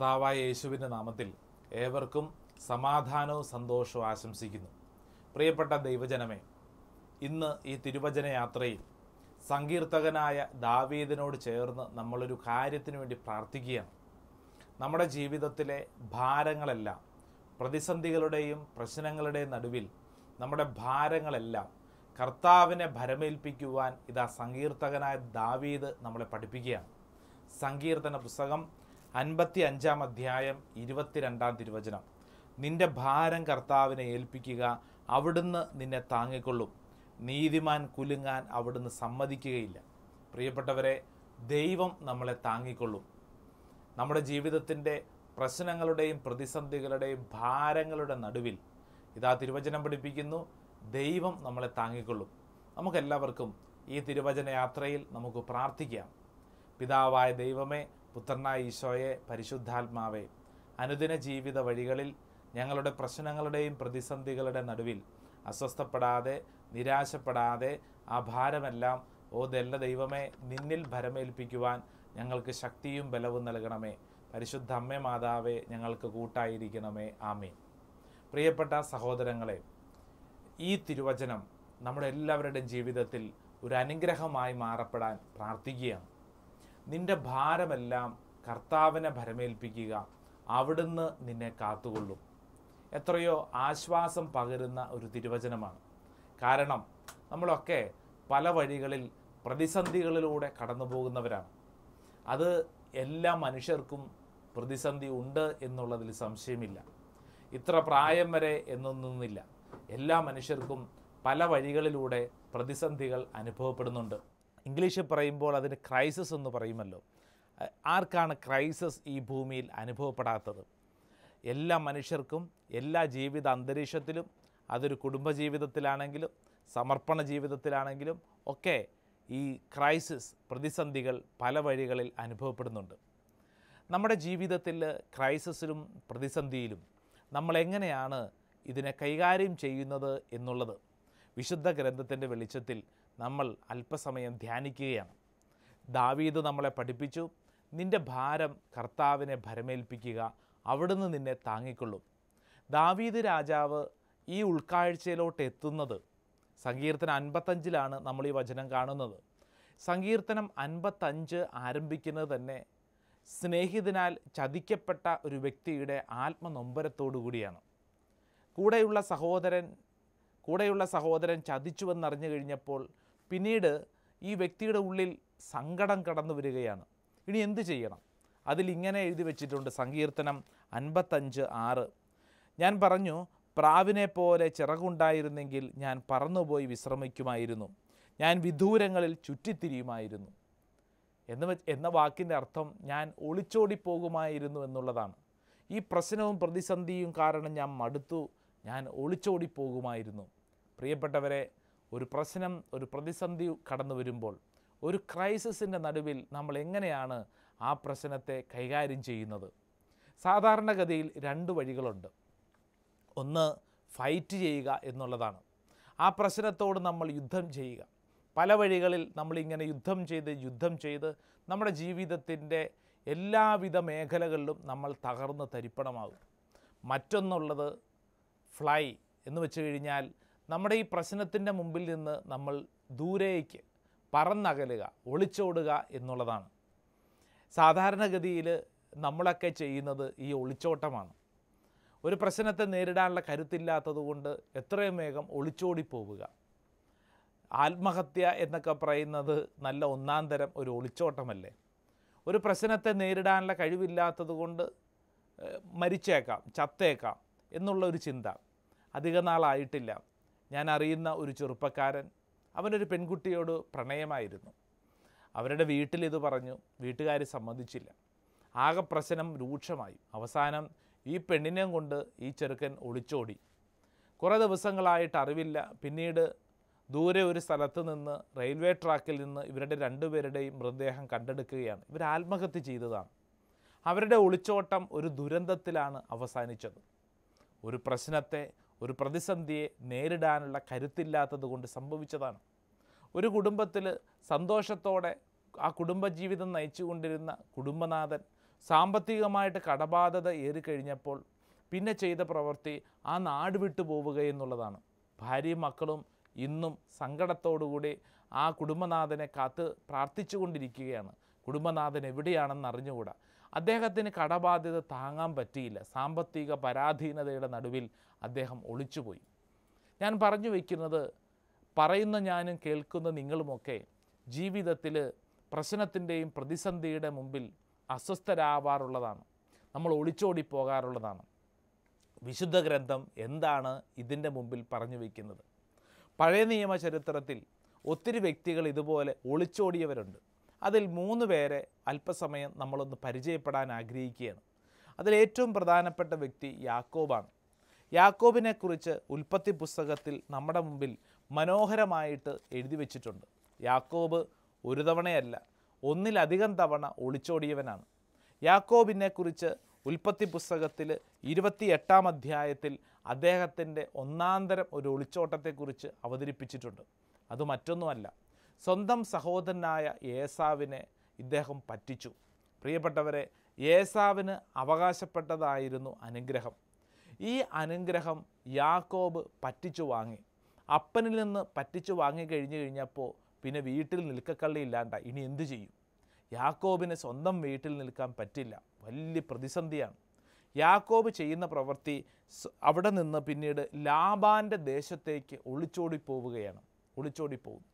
കർത്താവായ യേശുവിന്റെ നാമത്തിൽ ഏവർക്കും സമാധാനവും സന്തോഷവും ആശംസിക്കുന്നു. പ്രിയപ്പെട്ട ദൈവജനമേ ഇന്ന് ഈ തിരുവചന യാത്രയിൽ സങ്കീർത്തകനായ ദാവീദിനോട് ചേർന്ന് നമ്മളൊരു കാര്യത്തിന് വേണ്ടി പ്രാർത്ഥിക്കുകയാണ്. നമ്മുടെ ജീവിതത്തിലെ ഭാരങ്ങളെല്ലാം പ്രതിസന്ധികളുടെയും പ്രശ്നങ്ങളുടെയും നടുവിൽ നമ്മുടെ ഭാരങ്ങളെല്ലാം കർത്താവിനെ ഭരമേൽപ്പിക്കുവാൻ ഇതാ സങ്കീർത്തകനായ ദാവീദ് നമ്മളെ പഠിപ്പിക്കുകയാണ്. സങ്കീർത്തന പുസ്തകം അൻപത്തി അഞ്ചാം അധ്യായം ഇരുപത്തിരണ്ടാം തിരുവചനം. നിന്റെ ഭാരം കർത്താവിനെ ഏൽപ്പിക്കുക അവിടുന്ന് നിന്നെ താങ്ങിക്കൊള്ളും. നീതിമാൻ കുലുങ്ങാൻ അവിടുന്ന് സമ്മതിക്കുകയില്ല. പ്രിയപ്പെട്ടവരെ ദൈവം നമ്മളെ താങ്ങിക്കൊള്ളും. നമ്മുടെ ജീവിതത്തിന്റെ പ്രശ്നങ്ങളുടെയും പ്രതിസന്ധികളുടെയും ഭാരങ്ങളുടെ നടുവിൽ ഇതാ തിരുവചനം പഠിപ്പിക്കുന്നു ദൈവം നമ്മളെ താങ്ങിക്കൊള്ളും. നമുക്കെല്ലാവർക്കും ഈ തിരുവചന യാത്രയിൽ നമുക്ക് പ്രാർത്ഥിക്കാം. പിതാവായ ദൈവമേ പുത്രനായ ഈശോയെ പരിശുദ്ധാത്മാവെ അനുദിന ജീവിത വഴികളിൽ ഞങ്ങളുടെ പ്രശ്നങ്ങളുടെയും പ്രതിസന്ധികളുടെ നടുവിൽ അസ്വസ്ഥപ്പെടാതെ നിരാശപ്പെടാതെ ആ ഭാരമെല്ലാം ഓ ദല്ല ദൈവമേ നിന്നിൽ ഭരമേൽപ്പിക്കുവാൻ ഞങ്ങൾക്ക് ശക്തിയും ബലവും നൽകണമേ. പരിശുദ്ധ അമ്മ മാതാവേ ഞങ്ങൾക്ക് കൂട്ടായിരിക്കണമേ. ആമീൻ. പ്രിയപ്പെട്ട സഹോദരങ്ങളെ ഈ തിരുവചനം നമ്മുടെ എല്ലാവരുടെയും ജീവിതത്തിൽ ഒരു അനുഗ്രഹമായി മാറപ്പെടാൻ പ്രാർത്ഥിക്കുകയാണ്. നിന്റെ ഭാരമെല്ലാം കർത്താവിനെ ഭരമേൽപ്പിക്കുക. അവിടുന്ന് നിന്നെ കാത്തുകൊള്ളും. എത്രയോ ആശ്വാസം പകരുന്ന ഒരു തിരുവചനമാണ്. കാരണം നമ്മളൊക്കെ പല വഴികളിൽ പ്രതിസന്ധികളിലൂടെ കടന്നു പോകുന്നവരാണ് അത് എല്ലാ മനുഷ്യർക്കും പ്രതിസന്ധി ഉണ്ട് എന്നുള്ളതിൽ സംശയമില്ല. ഇത്ര പ്രായം വരെ എന്നൊന്നുമില്ല എല്ലാ മനുഷ്യർക്കും പല വഴികളിലൂടെ പ്രതിസന്ധികൾ അനുഭവപ്പെടുന്നുണ്ട്. ഇംഗ്ലീഷിൽ പറയുമ്പോൾ അതിന് ക്രൈസിസ് എന്ന് പറയുമല്ലോ. ആർക്കാണ് ക്രൈസിസ് ഈ ഭൂമിയിൽ അനുഭവപ്പെടാത്തത്? എല്ലാ മനുഷ്യർക്കും എല്ലാ ജീവിത അന്തരീക്ഷത്തിലും അതൊരു കുടുംബജീവിതത്തിലാണെങ്കിലും സമർപ്പണ ജീവിതത്തിലാണെങ്കിലും ഒക്കെ ഈ ക്രൈസിസ് പ്രതിസന്ധികൾ പല വഴികളിൽ അനുഭവപ്പെടുന്നുണ്ട്. നമ്മുടെ ജീവിതത്തിൽ ക്രൈസിസിലും പ്രതിസന്ധിയിലും നമ്മളെങ്ങനെയാണ് ഇതിനെ കൈകാര്യം ചെയ്യുന്നത് എന്നുള്ളത് വിശുദ്ധ ഗ്രന്ഥത്തിന്റെ വെളിച്ചത്തിൽ നമ്മൾ അല്പസമയം ധ്യാനിക്കുകയാണ്. ദാവീദ് നമ്മളെ പഠിപ്പിച്ചു. നിന്റെ ഭാരം കർത്താവിനെ ഭരമേൽപ്പിക്കുക. അവിടുന്ന് നിന്നെ താങ്ങിക്കൊള്ളും. ദാവീദ് രാജാവ് ഈ ഉൾക്കാഴ്ചയിലോട്ട് എത്തുന്നത് സങ്കീർത്തനം അൻപത്തഞ്ചിലാണ് നമ്മൾ ഈ വചനം കാണുന്നത്. സങ്കീർത്തനം അൻപത്തഞ്ച് ആരംഭിക്കുന്നത് തന്നെ സ്നേഹിതനാൽ ചതിക്കപ്പെട്ട ഒരു വ്യക്തിയുടെ ആത്മനൊമ്പരത്തോടു കൂടിയാണ് കൂടെയുള്ള സഹോദരൻ കൂടെയുള്ള സഹോദരൻ ചതിച്ചുവെന്നറിഞ്ഞു കഴിഞ്ഞപ്പോൾ പിന്നീട് ഈ വ്യക്തിയുടെ ഉള്ളിൽ സങ്കടം കടന്നു വരികയാണ്. ഇനി എന്തു ചെയ്യണം? അതിൽ ഇങ്ങനെ എഴുതി വെച്ചിട്ടുണ്ട് സങ്കീർത്തനം അൻപത്തഞ്ച് ആറ്. ഞാൻ പറഞ്ഞു പ്രാവിനെ പോലെ ചിറകുണ്ടായിരുന്നെങ്കിൽ ഞാൻ പറന്നുപോയി വിശ്രമിക്കുമായിരുന്നു. ഞാൻ വിദൂരങ്ങളിൽ ചുറ്റിത്തിരിയുമായിരുന്നു. എന്ന് എന്ന വാക്കിന്റെ അർത്ഥം ഞാൻ ഒളിച്ചോടി പോകുമായിരുന്നു എന്നുള്ളതാണ്. ഈ പ്രശ്നവും പ്രതിസന്ധിയും കാരണം ഞാൻ മടുത്തു. ഞാൻ ഒളിച്ചോടി പോകുമായിരുന്നു പ്രിയപ്പെട്ടവരെ ഒരു പ്രശ്നം ഒരു പ്രതിസന്ധി കടന്നു വരുമ്പോൾ ഒരു ക്രൈസിസിന്റെ നടുവിൽ നമ്മൾ എങ്ങനെയാണ് ആ പ്രശ്നത്തെ കൈകാര്യം ചെയ്യുന്നത്? സാധാരണഗതിയിൽ രണ്ട് വഴികളുണ്ട്. ഒന്ന് ഫൈറ്റ് ചെയ്യുക എന്നുള്ളതാണ്. ആ പ്രശ്നത്തോട് നമ്മൾ യുദ്ധം ചെയ്യുക. പല വഴികളിൽ നമ്മളിങ്ങനെ യുദ്ധം ചെയ്ത് യുദ്ധം ചെയ്ത് നമ്മുടെ ജീവിതത്തിന്റെ എല്ലാവിധ മേഖലകളിലും നമ്മൾ തകർന്ന് തരിപ്പണമാകും. മറ്റൊന്നുള്ളത് ഫ്ലൈ എന്ന് വെച്ച് കഴിഞ്ഞാൽ നമ്മുടെ ഈ പ്രശ്നത്തിന്റെ മുമ്പിൽ നിന്ന് നമ്മൾ ദൂരേക്ക് പറന്നകലുക ഒളിച്ചോടുക എന്നുള്ളതാണ്. സാധാരണഗതിയിൽ നമ്മളൊക്കെ ചെയ്യുന്നത് ഈ ഒളിച്ചോട്ടമാണ്. ഒരു പ്രശ്നത്തെ നേരിടാനുള്ള കരുത്തില്ലാത്തതുകൊണ്ട് എത്രയും വേഗം ഒളിച്ചോടിപ്പോവുക. ആത്മഹത്യ എന്നൊക്കെ പറയുന്നത് നല്ല ഒന്നാം തരം ഒരു ഒളിച്ചോട്ടമല്ലേ? ഒരു പ്രശ്നത്തെ നേരിടാനുള്ള കഴിവില്ലാത്തത് കൊണ്ട് ഏഹ്, മരിച്ചേക്കാം ചത്തേക്കാം. എന്നുള്ള ഒരു ചിന്ത. അധിക നാളായിട്ടില്ല. ഞാൻ അറിയുന്ന ഒരു ചെറുപ്പക്കാരൻ. അവനൊരു പെൺകുട്ടിയോട് പ്രണയമായിരുന്നു. അവരുടെ വീട്ടിൽ ഇത് പറഞ്ഞു. വീട്ടുകാർ സമ്മതിച്ചില്ല. ആകെ പ്രശ്നം രൂക്ഷമായി. അവസാനം ഈ പെണ്ണിനെയും കൊണ്ട് ഈ ചെറുക്കൻ ഒളിച്ചോടി. കുറേ ദിവസങ്ങളായിട്ട് അറിവില്ല. പിന്നീട് ദൂരെ ഒരു സ്ഥലത്ത് നിന്ന് റെയിൽവേ ട്രാക്കിൽ നിന്ന് ഇവരുടെ രണ്ടുപേരുടെയും മൃതദേഹം കണ്ടെടുക്കുകയാണ്. ഇവർ ആത്മഹത്യ ചെയ്തതാണ്. അവരുടെ ഒളിച്ചോട്ടം ഒരു ദുരന്തത്തിലാണ് അവസാനിച്ചത്. ഒരു പ്രശ്നത്തെ ഒരു പ്രതിസന്ധിയെ നേരിടാനുള്ള കരുത്തില്ലാത്തത് കൊണ്ട് സംഭവിച്ചതാണ്. ഒരു കുടുംബത്തിൽ സന്തോഷത്തോടെ ആ കുടുംബജീവിതം നയിച്ചുകൊണ്ടിരുന്ന കുടുംബനാഥൻ സാമ്പത്തികമായിട്ട് കടബാധത ഏറിക്കഴിഞ്ഞപ്പോൾ പിന്നെ ചെയ്ത പ്രവൃത്തി ആ നാട് വിട്ടു പോവുക എന്നുള്ളതാണ്. ഭാര്യയും മക്കളും ഇന്നും സങ്കടത്തോടുകൂടി ആ കുടുംബനാഥനെ കാത്ത് പ്രാർത്ഥിച്ചുകൊണ്ടിരിക്കുകയാണ്. കുടുംബനാഥൻ എവിടെയാണെന്ന് അറിഞ്ഞുകൂടാ. അദ്ദേഹത്തിന് കടബാധ്യത താങ്ങാൻ പറ്റിയില്ല. സാമ്പത്തിക പരാധീനതയുടെ നടുവിൽ അദ്ദേഹം ഒളിച്ചുപോയി. ഞാൻ പറഞ്ഞു വയ്ക്കുന്നത് പറയുന്ന ഞാനും കേൾക്കുന്ന നിങ്ങളുമൊക്കെ ജീവിതത്തിൽ പ്രശ്നത്തിന്റെയും പ്രതിസന്ധിയുടെ മുമ്പിൽ അസ്വസ്ഥരാവാറുള്ളതാണ്. നമ്മൾ ഒളിച്ചോടി പോകാറുള്ളതാണ്. വിശുദ്ധ ഗ്രന്ഥം എന്താണ് ഇതിന്റെ മുമ്പിൽ പറഞ്ഞു വയ്ക്കുന്നത് പഴയ നിയമ ചരിത്രത്തിൽ ഒത്തിരി വ്യക്തികൾ ഇതുപോലെ ഒളിച്ചോടിയവരുണ്ട്. അതിൽ മൂന്ന് പേരെ അല്പസമയം നമ്മളൊന്ന് പരിചയപ്പെടാൻ ആഗ്രഹിക്കുകയാണ്. അതിലേറ്റവും പ്രധാനപ്പെട്ട വ്യക്തി യാക്കോബാണ്. യാക്കോബിനെക്കുറിച്ച് ഉൽപ്പത്തി പുസ്തകത്തിൽ നമ്മുടെ മുമ്പിൽ മനോഹരമായിട്ട് എഴുതി വച്ചിട്ടുണ്ട്. യാക്കോബ് ഒരു തവണയല്ല ഒന്നിലധികം തവണ ഒളിച്ചോടിയവനാണ്. യാക്കോബിനെക്കുറിച്ച് ഉൽപ്പത്തി പുസ്തകത്തിൽ ഇരുപത്തിയെട്ടാം അധ്യായത്തിൽ അദ്ദേഹത്തിന്റെ ഒന്നാന്തരം ഒരു ഒളിച്ചോട്ടത്തെക്കുറിച്ച് അവതരിപ്പിച്ചിട്ടുണ്ട്. അത് മറ്റൊന്നുമല്ല സ്വന്തം സഹോദരനായ ഏസാവിനെ ഇദ്ദേഹം പറ്റിച്ചു. പ്രിയപ്പെട്ടവരെ ഏസാവിന് അവകാശപ്പെട്ടതായിരുന്നു അനുഗ്രഹം. ഈ അനുഗ്രഹം യാക്കോബ് പറ്റിച്ചു വാങ്ങി. അപ്പനിൽ നിന്ന് പറ്റിച്ചു വാങ്ങി കഴിഞ്ഞു കഴിഞ്ഞപ്പോൾ പിന്നെ വീട്ടിൽ നിൽക്കക്കള്ളി ഇല്ലാണ്ട. ഇനി എന്തു ചെയ്യും? യാക്കോബിന് സ്വന്തം വീട്ടിൽ നിൽക്കാൻ പറ്റില്ല. വലിയ പ്രതിസന്ധിയാണ്. യാക്കോബ് ചെയ്യുന്ന പ്രവൃത്തി അവിടെ നിന്ന് പിന്നീട് ലാബാന്റെ ദേശത്തേക്ക് ഒളിച്ചോടി പോവുകയാണ് ഒളിച്ചോടി പോകും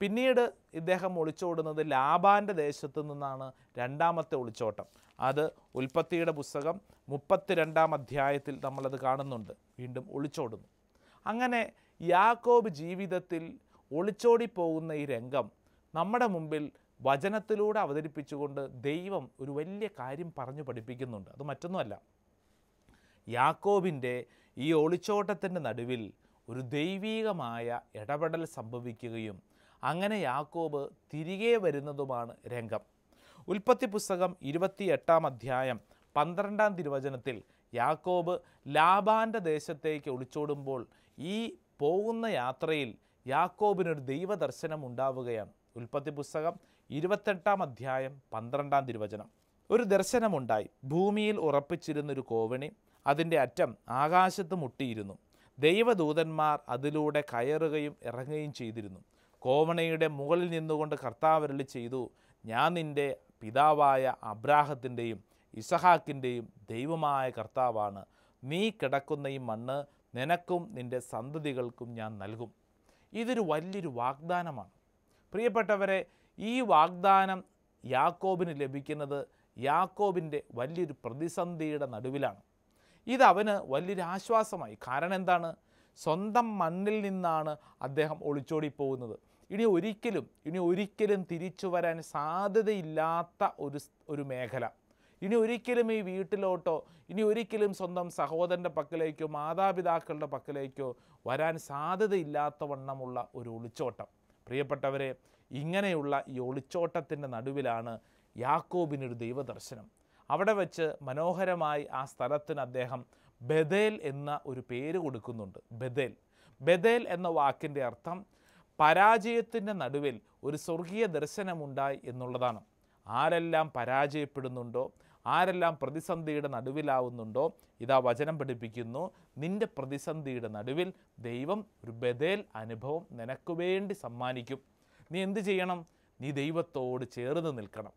പിന്നീട് ഇദ്ദേഹം ഒളിച്ചോടുന്നത് ലാബാന്റെ ദേശത്തു നിന്നാണ് രണ്ടാമത്തെ ഒളിച്ചോട്ടം. അത് ഉൽപ്പത്തിയുടെ പുസ്തകം മുപ്പത്തിരണ്ടാം അധ്യായത്തിൽ നമ്മളത് കാണുന്നുണ്ട്. വീണ്ടും ഒളിച്ചോടുന്നു. അങ്ങനെ യാക്കോബ് ജീവിതത്തിൽ ഒളിച്ചോടി പോകുന്ന ഈ രംഗം നമ്മുടെ മുമ്പിൽ വചനത്തിലൂടെ അവതരിപ്പിച്ചുകൊണ്ട് ദൈവം ഒരു വലിയ കാര്യം പറഞ്ഞു പഠിപ്പിക്കുന്നുണ്ട്. അത് മറ്റൊന്നുമല്ല. യാക്കോബിന്റെ ഈ ഒളിച്ചോട്ടത്തിന്റെ നടുവിൽ ഒരു ദൈവീകമായ ഇടപെടൽ സംഭവിക്കുകയും അങ്ങനെ യാക്കോബ് തിരികെ വരുന്നതുമാണ് രംഗം. ഉൽപ്പത്തി പുസ്തകം ഇരുപത്തി എട്ടാം അധ്യായം പന്ത്രണ്ടാം തിരുവചനത്തിൽ യാക്കോബ് ലാബാന്റെ ദേശത്തേക്ക് ഒളിച്ചോടുമ്പോൾ ഈ പോകുന്ന യാത്രയിൽ യാക്കോബിനൊരു ദൈവദർശനം ഉണ്ടാവുകയാണ്. ഉൽപ്പത്തി പുസ്തകം ഇരുപത്തെട്ടാം അധ്യായം പന്ത്രണ്ടാം തിരുവചനം. ഒരു ദർശനമുണ്ടായി. ഭൂമിയിൽ ഉറപ്പിച്ചിരുന്നൊരു കോവണി അതിന്റെ അറ്റം ആകാശത്ത് മുട്ടിയിരുന്നു. ദൈവദൂതന്മാർ അതിലൂടെ കയറുകയും ഇറങ്ങുകയും ചെയ്തിരുന്നു. കോവണയുടെ മുകളിൽ നിന്നുകൊണ്ട് കർത്താവരളി ചെയ്തു ഞാൻ നിന്റെ പിതാവായ അബ്രാഹത്തിന്റെയും ഇസഹാക്കിന്റെയും ദൈവമായ കർത്താവാണ്. നീ കിടക്കുന്ന ഈ മണ്ണ് നിനക്കും നിന്റെ സന്തതികൾക്കും ഞാൻ നൽകും. ഇതൊരു വലിയൊരു വാഗ്ദാനമാണ്. പ്രിയപ്പെട്ടവരെ ഈ വാഗ്ദാനം യാക്കോബിന് ലഭിക്കുന്നത് യാക്കോബിന്റെ വലിയൊരു പ്രതിസന്ധിയുടെ നടുവിലാണ്. ഇത് വലിയൊരു ആശ്വാസമായി. കാരണം എന്താണ്? സ്വന്തം മണ്ണിൽ നിന്നാണ് അദ്ദേഹം ഒളിച്ചോടി പോകുന്നത് ഇനി ഒരിക്കലും ഇനി ഒരിക്കലും തിരിച്ചു വരാൻ സാധ്യതയില്ലാത്ത ഒരു ഒരു മേഖല. ഇനി ഒരിക്കലും ഈ വീട്ടിലോട്ടോ ഇനി ഒരിക്കലും സ്വന്തം സഹോദരന്റെ പക്കലേക്കോ മാതാപിതാക്കളുടെ പക്കലേക്കോ വരാൻ സാധ്യതയില്ലാത്ത വണ്ണമുള്ള ഒരു ഒളിച്ചോട്ടം. പ്രിയപ്പെട്ടവരെ ഇങ്ങനെയുള്ള ഈ ഒളിച്ചോട്ടത്തിന്റെ നടുവിലാണ് യാക്കോബിനൊരു ദൈവദർശനം. അവിടെ വെച്ച് മനോഹരമായി ആ സ്ഥലത്തിന് അദ്ദേഹം ബദേൽ എന്ന ഒരു പേര് കൊടുക്കുന്നുണ്ട്. ബദേൽ ബദേൽ എന്ന വാക്കിന്റെ അർത്ഥം പരാജയത്തിന്റെ നടുവിൽ ഒരു സ്വർഗീയ ദർശനമുണ്ടായി എന്നുള്ളതാണ്. ആരെല്ലാം പരാജയപ്പെടുന്നുണ്ടോ ആരെല്ലാം പ്രതിസന്ധിയുടെ നടുവിലാവുന്നുണ്ടോ ഇതാ വചനം പഠിപ്പിക്കുന്നു. നിന്റെ പ്രതിസന്ധിയുടെ നടുവിൽ ദൈവം ഒരു ബദേൽ അനുഭവം നിനക്ക് വേണ്ടി സമ്മാനിക്കും. നീ എന്ത് ചെയ്യണം? നീ ദൈവത്തോട് ചേർന്ന് നിൽക്കണം.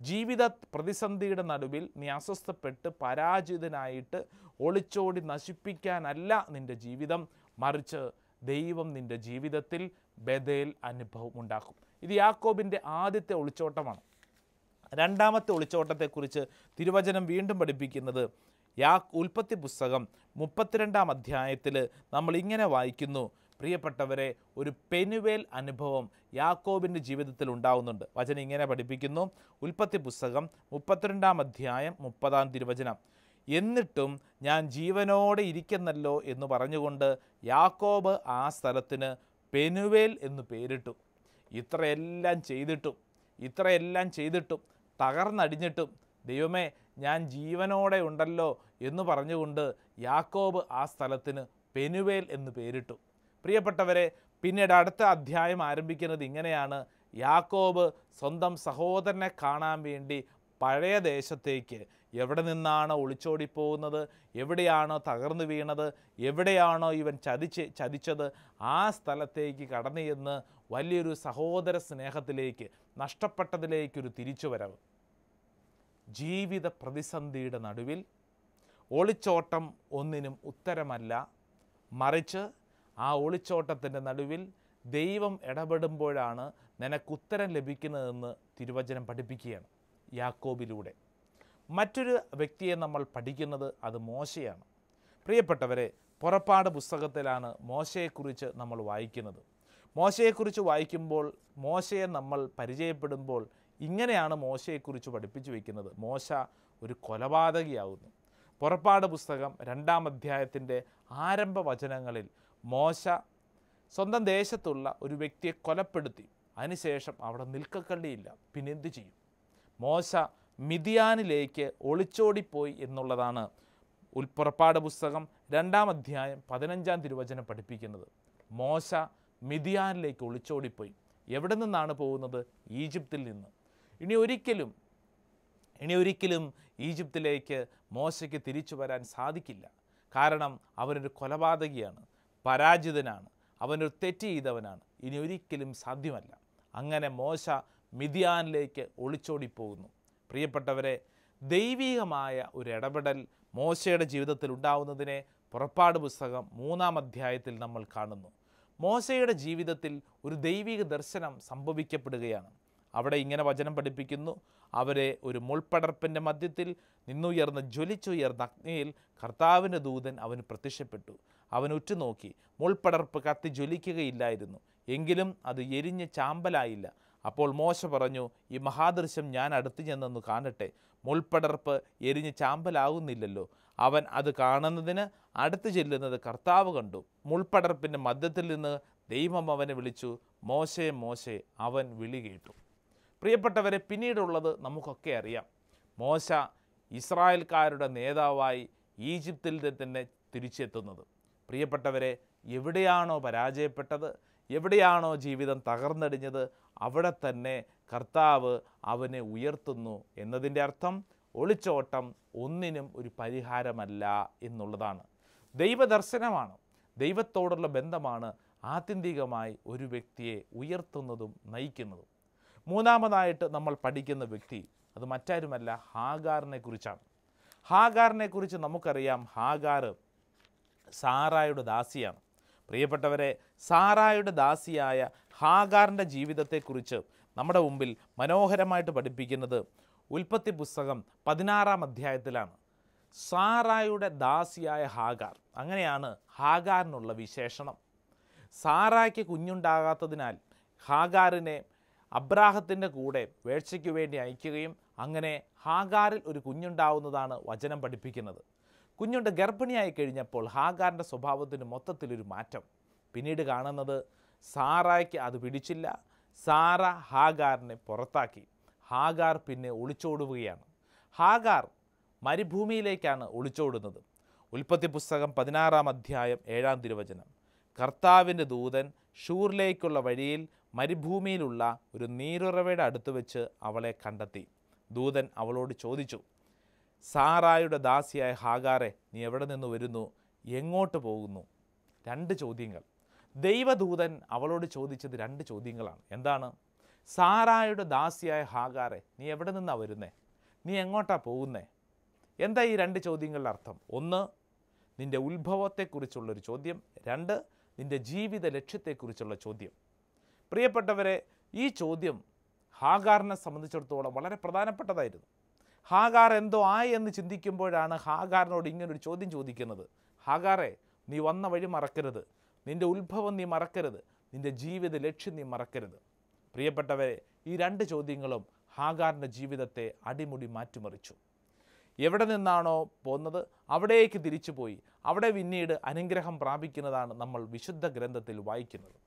ജീവിത പ്രതിസന്ധിയുടെ നടുവിൽ നീ അസ്വസ്ഥപ്പെട്ട് പരാജിതനായിട്ട് ഒളിച്ചോടി നശിപ്പിക്കാനല്ല നിന്റെ ജീവിതം. മറിച്ച് ദൈവം നിന്റെ ജീവിതത്തിൽ ബദേൽ അനുഭവം ഉണ്ടാക്കും. ഇത് യാക്കോബിന്റെ ആദ്യത്തെ ഒളിച്ചോട്ടമാണ്. രണ്ടാമത്തെ ഒളിച്ചോട്ടത്തെക്കുറിച്ച് തിരുവചനം വീണ്ടും പഠിപ്പിക്കുന്നത് യാ ഉൽപ്പത്തി പുസ്തകം മുപ്പത്തിരണ്ടാം അധ്യായത്തിൽ നമ്മൾ ഇങ്ങനെ വായിക്കുന്നു. പ്രിയപ്പെട്ടവരെ ഒരു പെനുവേൽ അനുഭവം യാക്കോബിന്റെ ജീവിതത്തിൽ ഉണ്ടാവുന്നുണ്ട്. വചനം ഇങ്ങനെ പഠിപ്പിക്കുന്നു. ഉൽപ്പത്തി പുസ്തകം മുപ്പത്തിരണ്ടാം അധ്യായം മുപ്പതാം തിരുവചനം. എന്നിട്ടും ഞാൻ ജീവനോടെ ഇരിക്കുന്നല്ലോ എന്ന് പറഞ്ഞുകൊണ്ട് യാക്കോബ് ആ സ്ഥലത്തിന് പെനുവേൽ എന്ന് പേരിട്ടു. ഇത്രയെല്ലാം ചെയ്തിട്ടും ഇത്രയെല്ലാം ചെയ്തിട്ടും തകർന്നടിഞ്ഞിട്ടും ദൈവമേ ഞാൻ ജീവനോടെ ഉണ്ടല്ലോ എന്ന് പറഞ്ഞുകൊണ്ട് യാക്കോബ് ആ സ്ഥലത്തിന് പെനുവേൽ എന്ന് പേരിട്ടു. പ്രിയപ്പെട്ടവരെ പിന്നീട് അടുത്ത അധ്യായം ആരംഭിക്കുന്നത് ഇങ്ങനെയാണ്. യാക്കോബ് സ്വന്തം സഹോദരനെ കാണാൻ വേണ്ടി പഴയ ദേശത്തേക്ക് എവിടെ നിന്നാണോ ഒളിച്ചോടിപ്പോകുന്നത്? എവിടെയാണോ തകർന്നു വീണത്? എവിടെയാണോ ഇവൻ ചതിച്ച് ചതിച്ചത്? ആ സ്ഥലത്തേക്ക് കടന്നു ചെന്ന് വലിയൊരു സഹോദര സ്നേഹത്തിലേക്ക് നഷ്ടപ്പെട്ടതിലേക്കൊരു തിരിച്ചുവരവ്. ജീവിത പ്രതിസന്ധിയുടെ നടുവിൽ ഒളിച്ചോട്ടം ഒന്നിനും ഉത്തരമല്ല. മറിച്ച് ആ ഒളിച്ചോട്ടത്തിന്റെ നടുവിൽ ദൈവം ഇടപെടുമ്പോഴാണ് നിനക്കുത്തരം ലഭിക്കുന്നതെന്ന് തിരുവചനം പഠിപ്പിക്കുകയാണ്. യാക്കോബിലൂടെ. മറ്റൊരു വ്യക്തിയെ നമ്മൾ പഠിക്കുന്നത് അത് മോശയാണ്. പ്രിയപ്പെട്ടവരെ പുറപ്പാട് പുസ്തകത്തിലാണ് മോശയെക്കുറിച്ച് നമ്മൾ വായിക്കുന്നത്. മോശയെക്കുറിച്ച് വായിക്കുമ്പോൾ മോശയെ നമ്മൾ പരിചയപ്പെടുമ്പോൾ ഇങ്ങനെയാണ് മോശയെക്കുറിച്ച് പഠിപ്പിച്ചു വയ്ക്കുന്നത് മോശ ഒരു കൊലപാതകിയാവുന്നു. പുറപ്പാട് പുസ്തകം രണ്ടാം അധ്യായത്തിന്റെ ആരംഭ വചനങ്ങളിൽ മോശ സ്വന്തം ദേശത്തുള്ള ഒരു വ്യക്തിയെ കൊലപ്പെടുത്തി. അതിനുശേഷം അവിടെ നിൽക്കക്കള്ളിയില്ല. പിന്നെന്ത് ചെയ്യും? മോശ മിതിയാനിലേക്ക് ഒളിച്ചോടിപ്പോയി എന്നുള്ളതാണ് ഉൽപ്പുറപ്പാട് പുസ്തകം രണ്ടാം അധ്യായം പതിനഞ്ചാം തിരുവചനം പഠിപ്പിക്കുന്നത്. മോശ മിതിയാനിലേക്ക് ഒളിച്ചോടിപ്പോയി. എവിടെ നിന്നാണ് പോകുന്നത്? ഈജിപ്തിൽ നിന്ന്. ഇനി ഒരിക്കലും ഇനി ഒരിക്കലും ഈജിപ്തിലേക്ക് മോശയ്ക്ക് തിരിച്ചു വരാൻ സാധിക്കില്ല. കാരണം അവനൊരു കൊലപാതകിയാണ് പരാജിതനാണ് അവനൊരു തെറ്റ് ചെയ്തവനാണ്. ഇനി ഒരിക്കലും സാധ്യമല്ല. അങ്ങനെ മോശ മിതിയാനിലേക്ക് ഒളിച്ചോടിപ്പോകുന്നു. പ്രിയപ്പെട്ടവരെ ദൈവീകമായ ഒരു ഇടപെടൽ മോശയുടെ ജീവിതത്തിൽ ഉണ്ടാവുന്നതിനെ പുറപ്പാട് പുസ്തകം മൂന്നാം അധ്യായത്തിൽ നമ്മൾ കാണുന്നു. മോശയുടെ ജീവിതത്തിൽ ഒരു ദൈവിക ദർശനം സംഭവിക്കപ്പെടുകയാണ്. അവിടെ ഇങ്ങനെ വചനം പഠിപ്പിക്കുന്നു അവരെ ഒരു മുൾപ്പടർപ്പിന്റെ മധ്യത്തിൽ നിന്നുയർന്ന ജ്വലിച്ചുയർന്ന അഗ്നിയിൽ കർത്താവിന്റെ ദൂതൻ അവന് പ്രത്യക്ഷപ്പെട്ടു. അവൻ ഉറ്റുനോക്കി മുൾപ്പടർപ്പ് കത്തി ജ്വലിക്കുകയില്ലായിരുന്നു. എങ്കിലും അത് എരിഞ്ഞ് ചാമ്പലായില്ല. അപ്പോൾ മോശ പറഞ്ഞു ഈ മഹാദൃശ്യം ഞാൻ അടുത്ത് ചെന്നൊന്ന് കാണട്ടെ. മുൾപ്പടർപ്പ് എരിഞ്ഞ് ചാമ്പലാകുന്നില്ലല്ലോ അവൻ അത് കാണുന്നതിന് അടുത്ത് ചെല്ലുന്നത് കർത്താവ് കണ്ടു. മുൾപ്പടർപ്പിന്റെ മധ്യത്തിൽ നിന്ന് ദൈവം അവനെ വിളിച്ചു. മോശേ മോശേ അവൻ വിളി കേട്ടു. പ്രിയപ്പെട്ടവരെ പിന്നീടുള്ളത് നമുക്കൊക്കെ അറിയാം. മോശ ഇസ്രായേൽക്കാരുടെ നേതാവായി ഈജിപ്തിൽ തന്നെ തിരിച്ചെത്തുന്നത്. പ്രിയപ്പെട്ടവരെ എവിടെയാണോ പരാജയപ്പെട്ടത്? എവിടെയാണോ ജീവിതം തകർന്നടിഞ്ഞത് അവിടെ തന്നെ കർത്താവ് അവനെ ഉയർത്തുന്നു എന്നതിന്റെ അർത്ഥം ഒളിച്ചോട്ടം ഒന്നിനും ഒരു പരിഹാരമല്ല എന്നുള്ളതാണ്. ദൈവദർശനമാണ് ദൈവത്തോടുള്ള ബന്ധമാണ് ആത്യന്തികമായി ഒരു വ്യക്തിയെ ഉയർത്തുന്നതും നയിക്കുന്നതും. മൂന്നാമതായിട്ട് നമ്മൾ പഠിക്കുന്ന വ്യക്തി അത് മറ്റാരുമല്ല ഹാഗാറിനെ കുറിച്ചാണ്. ഹാഗാറിനെ കുറിച്ച് നമുക്കറിയാം ഹാഗാർ സാറായുടെ ദാസിയാണ്. പ്രിയപ്പെട്ടവരെ സാറായുടെ ദാസിയായ ഹാഗാറിന്റെ ജീവിതത്തെക്കുറിച്ച് നമ്മുടെ മുമ്പിൽ മനോഹരമായിട്ട് പഠിപ്പിക്കുന്നത് ഉൽപ്പത്തി പുസ്തകം പതിനാറാം അധ്യായത്തിലാണ്. സാറായുടെ ദാസിയായ ഹാഗാർ അങ്ങനെയാണ് ഹാഗാറിനുള്ള വിശേഷണം. സാറായ്ക്ക് കുഞ്ഞുണ്ടാകാത്തതിനാൽ ഹാഗാറിനെ അബ്രാഹത്തിന്റെ കൂടെ വേഴ്ചയ്ക്ക് വേണ്ടി അയക്കുകയും അങ്ങനെ ഹാഗാറിൽ ഒരു കുഞ്ഞുണ്ടാവുന്നതാണ് വചനം പഠിപ്പിക്കുന്നത്. കുഞ്ഞുണ്ട് ഗർഭിണിയായി കഴിഞ്ഞപ്പോൾ ഹാഗാറിന്റെ സ്വഭാവത്തിന് മൊത്തത്തിലൊരു മാറ്റം. പിന്നീട് കാണുന്നത് സാറായ്ക്ക് അത് പിടിച്ചില്ല. സാറ ഹാഗാറിനെ പുറത്താക്കി. ഹാഗാർ പിന്നെ ഒളിച്ചോടുകയാണ്. ഹാഗാർ മരുഭൂമിയിലേക്കാണ് ഒളിച്ചോടുന്നത്. ഉൽപ്പത്തി പുസ്തകം പതിനാറാം അധ്യായം ഏഴാം തിരുവചനം. കർത്താവിന്റെ ദൂതൻ ഷൂറിലേക്കുള്ള വഴിയിൽ മരുഭൂമിയിലുള്ള ഒരു നീരുറവയുടെ അടുത്ത് വെച്ച് അവളെ കണ്ടെത്തി. ദൂതൻ അവളോട് ചോദിച്ചു സാറായുടെ ദാസിയായ ഹാഗാറെ നീ എവിടെ നിന്ന് വരുന്നു? എങ്ങോട്ട് പോകുന്നു? രണ്ട് ചോദ്യങ്ങൾ. ദൈവദൂതൻ അവളോട് ചോദിച്ചത് രണ്ട് ചോദ്യങ്ങളാണ്. എന്താണ്? സാറായുടെ ദാസിയായ ഹാഗാറെ നീ എവിടെ നിന്നാണ് വരുന്നേ? നീ എങ്ങോട്ടാ പോകുന്നേ? എന്താ ഈ രണ്ട് ചോദ്യങ്ങളുടെ അർത്ഥം? ഒന്ന് നിന്റെ ഉത്ഭവത്തെക്കുറിച്ചുള്ളൊരു ചോദ്യം. രണ്ട് നിന്റെ ജീവിത ലക്ഷ്യത്തെക്കുറിച്ചുള്ള ചോദ്യം. പ്രിയപ്പെട്ടവരെ ഈ ചോദ്യം ഹാഗാറിനെ സംബന്ധിച്ചിടത്തോളം വളരെ പ്രധാനപ്പെട്ടതായിരുന്നു. ഹാഗാർ എന്തോ ആയി എന്ന് ചിന്തിക്കുമ്പോഴാണ് ഹാഗാറിനോട് ഇങ്ങനൊരു ചോദ്യം ചോദിക്കുന്നത്. ഹാഗാറെ നീ വന്ന വഴി മറക്കരുത്. നിന്റെ ഉത്ഭവം നീ മറക്കരുത്. നിന്റെ ജീവിത ലക്ഷ്യം നീ മറക്കരുത്. പ്രിയപ്പെട്ടവരെ ഈ രണ്ട് ചോദ്യങ്ങളും ഹാഗാറിന്റെ ജീവിതത്തെ അടിമുടി മാറ്റിമറിച്ചു. എവിടെ നിന്നാണോ പോകുന്നത് അവിടേക്ക് തിരിച്ചു പോയി. അവിടെ പിന്നീട് അനുഗ്രഹം പ്രാപിക്കുന്നതാണ് നമ്മൾ വിശുദ്ധ ഗ്രന്ഥത്തിൽ വായിക്കുന്നത്.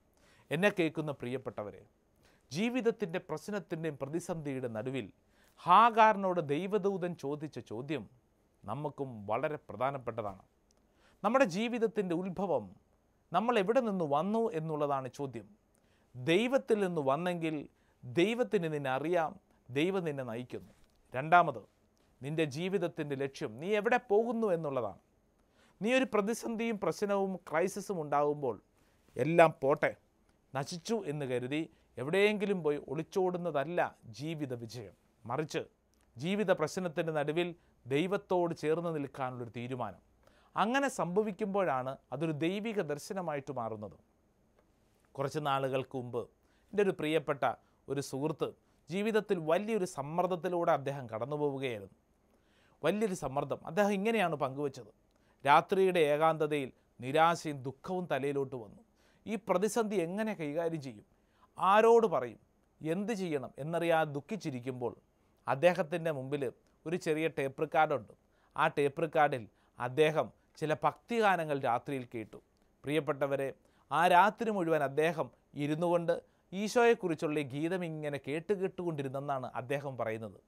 എന്നെ കേൾക്കുന്ന പ്രിയപ്പെട്ടവരെ ജീവിതത്തിന്റെ പ്രശ്നത്തിന്റെയും പ്രതിസന്ധിയുടെ നടുവിൽ ഹാഗാറിനോട് ദൈവദൂതൻ ചോദിച്ച ചോദ്യം നമുക്കും വളരെ പ്രധാനപ്പെട്ടതാണ്. നമ്മുടെ ജീവിതത്തിന്റെ ഉത്ഭവം നമ്മൾ എവിടെ നിന്ന് വന്നു എന്നുള്ളതാണ് ചോദ്യം. ദൈവത്തിൽ നിന്ന് വന്നെങ്കിൽ ദൈവത്തിന് നിന്നെ അറിയാം ദൈവം നിന്നെ നയിക്കുന്നു. രണ്ടാമത് നിന്റെ ജീവിതത്തിന്റെ ലക്ഷ്യം നീ എവിടെ പോകുന്നു എന്നുള്ളതാണ്. നീ ഒരു പ്രതിസന്ധിയും പ്രശ്നവും ക്രൈസിസും ഉണ്ടാകുമ്പോൾ എല്ലാം പോട്ടെ നശിച്ചു എന്ന് കരുതി എവിടെയെങ്കിലും പോയി ഒളിച്ചോടുന്നതല്ല ജീവിത വിജയം. മറിച്ച് ജീവിത പ്രശ്നത്തിന്റെ നടുവിൽ ദൈവത്തോട് ചേർന്ന് നിൽക്കാനുള്ളൊരു തീരുമാനം. അങ്ങനെ സംഭവിക്കുമ്പോഴാണ് അതൊരു ദൈവിക ദർശനമായിട്ട് മാറുന്നത്. കുറച്ച് നാളുകൾക്ക് മുമ്പ് എന്റെ ഒരു പ്രിയപ്പെട്ട ഒരു സുഹൃത്ത് ജീവിതത്തിൽ വലിയൊരു സമ്മർദ്ദത്തിലൂടെ അദ്ദേഹം കടന്നു പോവുകയായിരുന്നു. വലിയൊരു സമ്മർദ്ദം. അദ്ദേഹം ഇങ്ങനെയാണ് പങ്കുവച്ചത്. രാത്രിയുടെ ഏകാന്തതയിൽ നിരാശയും ദുഃഖവും തലയിലോട്ട് വന്നു. ഈ പ്രതിസന്ധി എങ്ങനെ കൈകാര്യം ചെയ്യും? ആരോട് പറയും? എന്ത് ചെയ്യണം? എന്നറിയാതെ ദുഃഖിച്ചിരിക്കുമ്പോൾ അദ്ദേഹത്തിന്റെ മുമ്പിൽ ഒരു ചെറിയ ടേപ്പ് റെക്കാർഡുണ്ട് ആ ടേപ്പ് റിക്കാർഡിൽ അദ്ദേഹം ചില ഭക്തിഗാനങ്ങൾ രാത്രിയിൽ കേട്ടു. പ്രിയപ്പെട്ടവരെ ആ രാത്രി മുഴുവൻ അദ്ദേഹം ഇരുന്നു കൊണ്ട് ഈശോയെക്കുറിച്ചുള്ള ഗീതം ഇങ്ങനെ കേട്ട് കേട്ടുകൊണ്ടിരുന്നെന്നാണ് അദ്ദേഹം പറയുന്നത്.